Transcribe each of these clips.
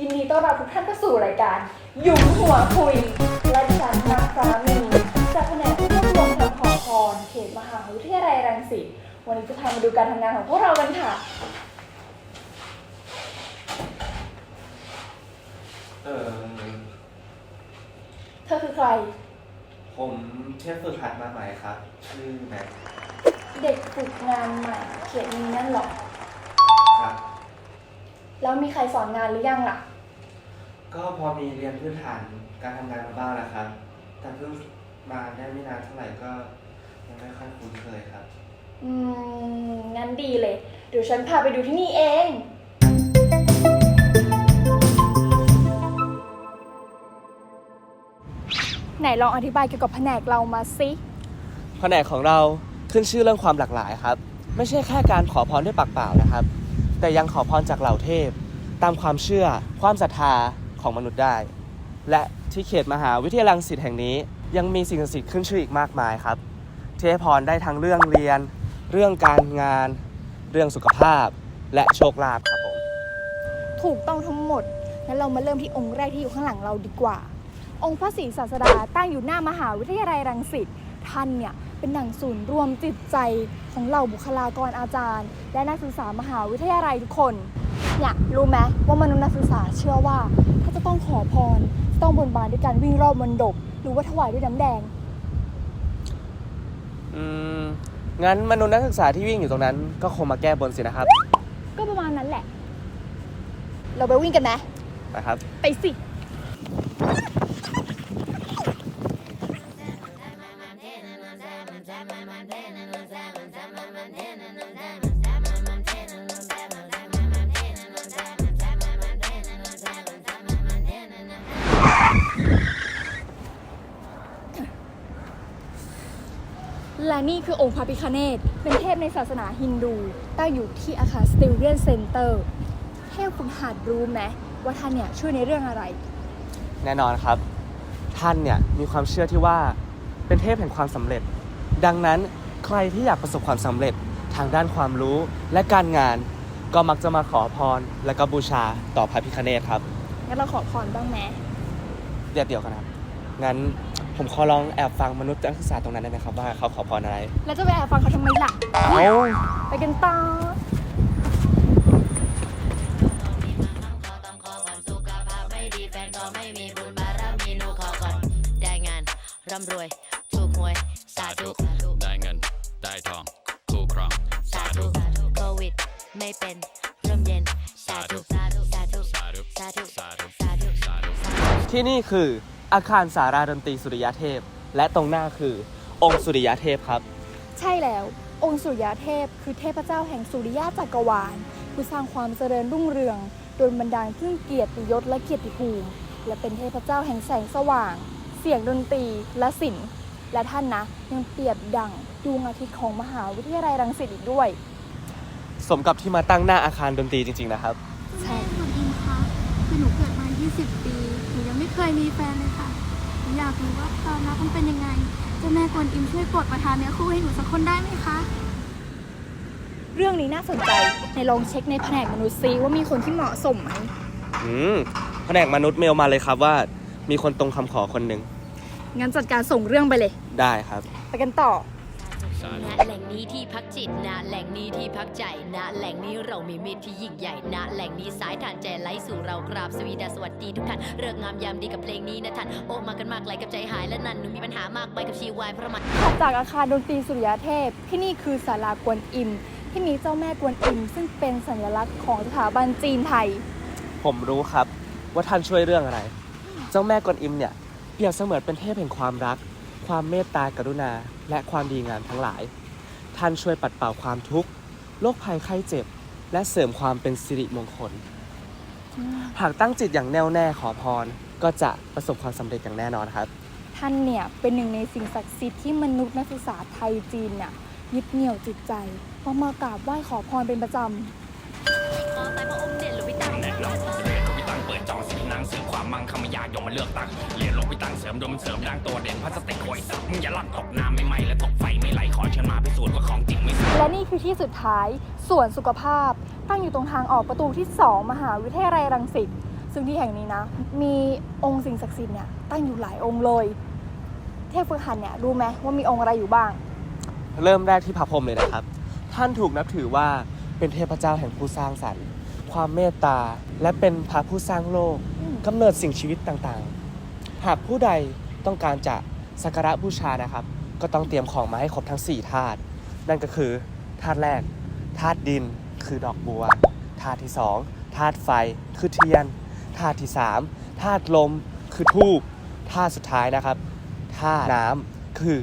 ยินดีต้อนรับทุกท่านเข้าสู่รายการหยุมหัวคุย และดิฉันนางฟ้ามีจากแผนกผู้รวบรวมทางขอพรเขตมหาวิทยาลัยรังสิตวันนี้จะพามาดูการทำงานของพวกเรากันค่ะ เออเธอคือใคร ผมเทพฝึกหัดมาใหม่ครับชื่อแม็กเด็กฝึกงานใหม่เขตนี้นั่นหรอครับ แล้วมีใครสอนงานหรือยังล่ะ ก็พอมีเรียนพื้นฐานการทำงานมาบ้างแล้วครับ แต่เพิ่งมาได้ไม่นานเท่าไหร่ก็ยังไม่ค่อยคุ้นเคยครับ อืม งั้นดีเลย เดี๋ยวฉันพาไปดูที่นี่เอง ไหนลองอธิบายเกี่ยวกับแผนกเรามาสิ แผนกของเราขึ้นชื่อเรื่องความหลากหลายครับ ไม่ใช่แค่การขอพรด้วยปากเปล่านะครับ แต่ยังขอพรจากเหล่าเทพ ตามความเชื่อความศรัทธาของมนุษย์ได้ และที่เขตมหาวิทยาลัยรังสิตแห่งนี้ ยังมีสิ่งศักดิ์สิทธิ์ขึ้นชื่ออีกมากมายครับที่ให้พรได้ทั้งเรื่องเรียน เรื่องการงาน เรื่องสุขภาพ และโชคลาภครับผมถูกต้องทั้งหมดงั้นเรามาเริ่มที่องค์แรกที่อยู่ข้างหลังเราดีกว่า องค์พระศรีศาสดาตั้งอยู่หน้ามหาวิทยาลัยรังสิตท่านเนี่ยเป็นหนังศูนย์รวมจิตใจของเหล่าบุคลากรอาจารย์ และนักศึกษามหาวิทยาลัยทุกคน เนี่ยรู้ไหมว่ามนุษย์นักศึกษาเชื่อว่า ถ้าจะต้องขอพรต้องบนบานด้วยการวิ่งรอบมณฑปหรือว่าถวายด้วยน้ำแดง อืม งั้นมนุษย์นักศึกษาที่วิ่งอยู่ตรงนั้น ก็คงมาแก้บนสินะครับ ก็ประมาณนั้นแหละ เราไปวิ่งกันไหมนะครับ ไปสิ และนี่คือองค์พระพิคเนตเป็นเทพในศาสนาฮินดู ตั้งอยู่ที่อาคารสติลเรียนเซ็นเตอร์เทพฝึกหัดรู้ไหมว่าท่านเนี่ยช่วยในเรื่องอะไร แน่นอนครับ ท่านเนี่ยมีความเชื่อที่ว่าเป็นเทพแห่งความสำเร็จ ดังนั้นใครที่อยากประสบความสำเร็จทางด้านความรู้และการงาน ก็มักจะมาขอพรและก็บูชาต่อพระพิฆเนศครับงั้นเราขอพรบ้างไหมเดี๋ยวเดี๋ยวกันครับ งั้นผมขอลองแอบฟังมนุษย์นักศึกษาตรงนั้นได้ไหมครับว่าเขาขอพรอะไร แล้วจะไปแอบฟังเขาทำไมล่ะ ไปกันต่อ ได้งานร่ำรวยถูกหวย สาธุได้เงิน ได้ทองคู่ครอง สาธุโควิด ไม่เป็นร่มเย็น สาธุสาธุสาธุสาธุสาธุสาธุที่นี่คือ อาคารสาราดนตรีสุริยเทพ และตรงหน้าคือ องค์สุริยเทพครับ ใช่แล้ว องค์สุริยเทพ คือเทพเจ้าแห่งสุริยะจักรวาลผู้สร้างความเจริญรุ่งเรืองโดยบันดาลซึ่งเกียรติยศและเกียรติภูมิและเป็นเทพเจ้าแห่งแสงสว่าง เสียงดนตรีและศิลป์และท่านนะยังเปรียบดั่งดวงอาทิตย์ของมหาวิทยาลัยรังสิตอีกด้วย สมกับที่มาตั้งหน้าอาคารดนตรีจริงๆนะครับ ใช่หนูอิง คะคือหนูเกิดมา 20 ปี หนูยังไม่เคยมีแฟนเลยค่ะ หนูอยากรู้ว่าความรักมันเป็นยังไง เจ้าแม่กวนอิมช่วยโปรดประทานเนื้อคู่ให้หนูสักคนได้ไหมคะ เรื่องนี้น่าสนใจในลองเช็คในแผนกมนุษย์ซีว่ามีคนที่เหมาะสมไหม อืมแผนกมนุษย์เมลมาเลยครับว่า มีคนตรงคำขอคนหนึ่งงั้นจัดการส่งเรื่องไปเลย ได้ครับ ไปกันต่อสาธุ ณแหล่งนี้ที่พักจิตณแหล่งนี้ที่พักใจณแหล่งนี้เรามีมิตรที่ยิ่งใหญ่ณแหล่งนี้สายทานใจไหลสู่เรากราบสวีดาสวัสดีทุกท่านเริกงามยามดีกับเพลงนี้นะท่านโอ้มากันมากไหลกับใจหายและนั่นหนูมีปัญหามากไปกับชีวายเพราะมันถัดจากอาคารดนตรีสุริยเทพ ที่นี่คือศาลากวนอิม ที่มีเจ้าแม่กวนอิม ซึ่งเป็นสัญลักษณ์ของสถาบันจีนไทย ผมรู้ครับว่าท่านช่วยเรื่องอะไร เจ้าแม่กวนอิมเนี่ยเปรียบเสมือนเป็นเทพแห่งความรัก ความเมตตากรุณา และความดีงามทั้งหลาย ท่านช่วยปัดเป่าความทุกข์โรคภัยไข้เจ็บ และเสริมความเป็นสิริมงคล หากตั้งจิตอย่างแน่วแน่ขอพร ก็จะประสบความสำเร็จอย่างแน่นอนครับ ท่านเนี่ยเป็นหนึ่งในสิ่งศักดิ์สิทธิ์ที่มนุษย์นักศึกษาไทยจีนเนี่ยยึดเหนี่ยวจิตใจเพราะมากราบไหว้ขอพรเป็นประจำ มั่งคำยากยงมาเลือกตั้งเรียนหลวงพี่ตั้งเสริมดวงมันเสริมร่างตัวเด่นพลาสติกโอยสับมึงอย่าลัดตกน้ำไม่ไหมและตกไฟไม่ไหลขอเชิญมาพิสูจน์ว่าของจริงไม่ใช่และนี่คือที่สุดท้ายส่วนสุขภาพ ตั้งอยู่ตรงทางออกประตูที่ 2 มหาวิทยาลัยรังสิตซึ่งที่แห่งนี้นะ มีองค์สิ่งศักดิ์สิทธิ์เนี่ยตั้งอยู่หลายองค์เลย เทพฝึกหัดเนี่ยรู้ไหมว่ามีองค์อะไรอยู่บ้าง เริ่มแรกที่พระพรหมเลยนะครับ ท่านถูกนับถือว่าเป็นเทพเจ้าแห่งผู้สร้างสรรค์ ความเมตตา และเป็นพระผู้สร้างโลกอืมกำเนิดสิ่งชีวิตต่างๆ หากผู้ใดต้องการจะสักการะบูชานะครับ ก็ต้องเตรียมของมาให้ครบทั้ง4ธาตุนั่นก็คือธาตุแรกธาตุดินคือดอกบัวธาตุที่2ธาตุไฟคือเทียนธาตุที่3ธาตุลมคือทูบธาตุสุดท้ายนะครับธาตุน้ำคือ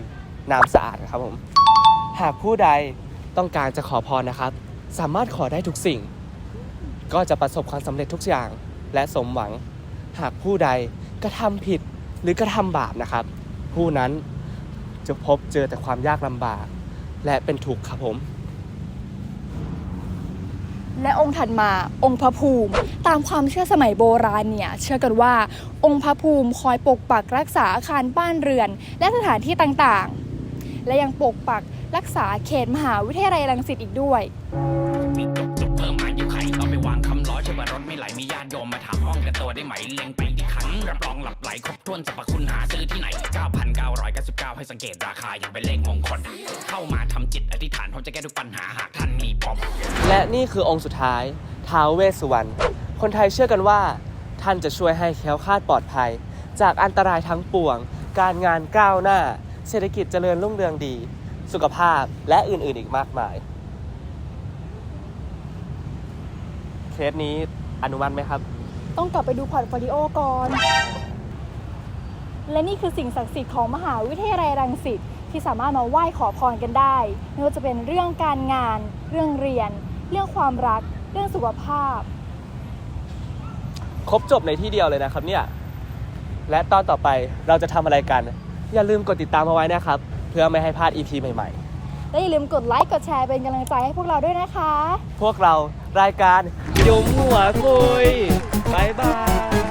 น้ำสะอาดครับผมหากผู้ใดต้องการจะขอพรนะครับ สามารถขอได้ทุกสิ่ง ก็จะประสบความสำเร็จทุกอย่าง และสมหวัง หากผู้ใดกระทำผิดหรือกระทำบาปนะครับ ผู้นั้นจะพบเจอแต่ความยากลำบาก และเป็นทุกครับผม และองค์ถัดมาองค์พระภูมิ ตามความเชื่อสมัยโบราณเนี่ย เชื่อกันว่าองค์พระภูมิคอยปกปักรักษาอาคารบ้านเรือน และสถานที่ต่างๆ และยังปกปักรักษาเขตมหาวิทยาลัยรังสิตอีกด้วย ได้ไหมเล็งไปที่ขันรับรองหลับไหลครบถ้วนสรรพคุณหาซื้อที่ไหน 9,999 ให้สังเกตราคาอย่างเป็นเลขมงคล เข้ามาทำจิตอธิษฐานพร้อมจะแก้ทุกปัญหาหากท่านมีปมและนี่คือองค์สุดท้ายท้าวเวสสุวรรณคนไทยเชื่อกันว่า ท่านจะช่วยให้แคล้วคลาดปลอดภัย จากอันตรายทั้งปวง การงานก้าวหน้า เศรษฐกิจเจริญรุ่งเรืองดี สุขภาพและอื่นๆอีกมากมายเคสนี้อนุมัติไหมครับ ต้องกลับไปดูพอร์ตโฟลิโอก่อน และนี่คือสิ่งศักดิ์สิทธิ์ของมหาวิทยาลัยรังสิตที่สามารถมาไหว้ขอพรกันได้ไม่ว่าจะเป็นเรื่องการงาน เรื่องเรียน เรื่องความรัก เรื่องสุขภาพ ครบจบในที่เดียวเลยนะครับเนี่ย และตอนต่อไปเราจะทำอะไรกัน อย่าลืมกดติดตามเอาไว้นะครับ เพื่อไม่ให้พลาด EP ใหม่และอย่าลืมกดไลค์กดแชร์เป็นกำลังใจให้พวกเราด้วยนะคะ ๆ พวกเรารายการยุมหัวคุย บายบาย